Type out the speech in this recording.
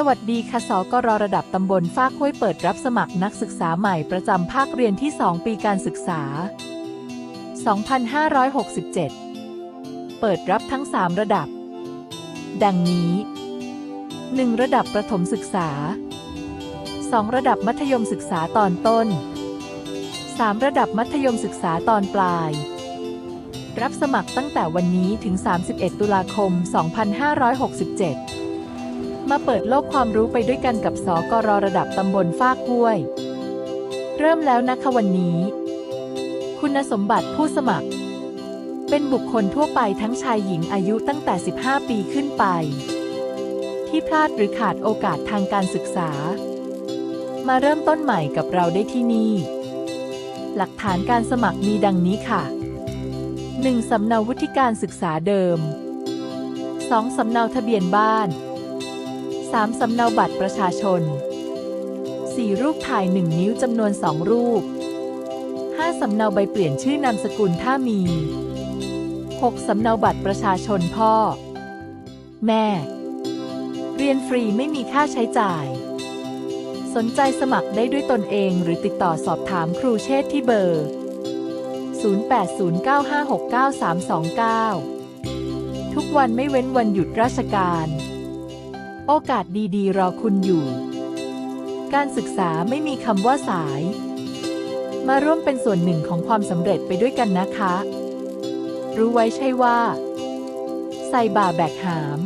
สวัสดีค่ะสกรระดับตำบลฟากห้วยเปิดรับสมัครนักศึกษาใหม่ประจำภาคเรียนที่ 2 ปีการศึกษา 2567 เปิดรับทั้ง 3 ระดับ ดังนี้ 1. ระดับประถมศึกษา 2. ระดับมัธยมศึกษาตอนต้น 3. ระดับมัธยมศึกษาตอนปลาย รับสมัครตั้งแต่วันนี้ถึง 31 ตุลาคม 2567 มาเปิดโลกความรู้ไปด้วยกันกับสกรระดับตำบลฟากห้วย เริ่มแล้วนะคะวันนี้ คุณสมบัติผู้สมัคร เป็นบุคคลทั่วไปทั้งชายหญิงอายุตั้งแต่ 15 ปีขึ้นไป ที่พลาดหรือขาดโอกาสทางการศึกษา มาเริ่มต้นใหม่กับเราได้ที่นี่ หลักฐานการสมัครมีดังนี้ค่ะ 1. สำเนาวุฒิการศึกษาเดิม 2. สำเนาทะเบียนบ้าน 3. สำเนาบัตรประชาชน 4. รูปถ่าย 1 นิ้วจำนวน 2 รูป 5. สำเนาใบเปลี่ยนชื่อนามสกุลถ้ามี 6. สำเนาบัตรประชาชนพ่อ แม่ เรียนฟรีไม่มีค่าใช้จ่าย สนใจสมัครได้ด้วยตนเองหรือติดต่อสอบถามครูเชษที่เบอร์ 0809569329 ทุกวันไม่เว้นวันหยุดราชการ โอกาสดีๆ รอคุณอยู่ การศึกษาไม่มีคำว่าสาย มาร่วมเป็นส่วนหนึ่งของความสำเร็จไปด้วยกันนะคะ รู้ไว้ใช่ว่า ใส่บ่าแบกหาม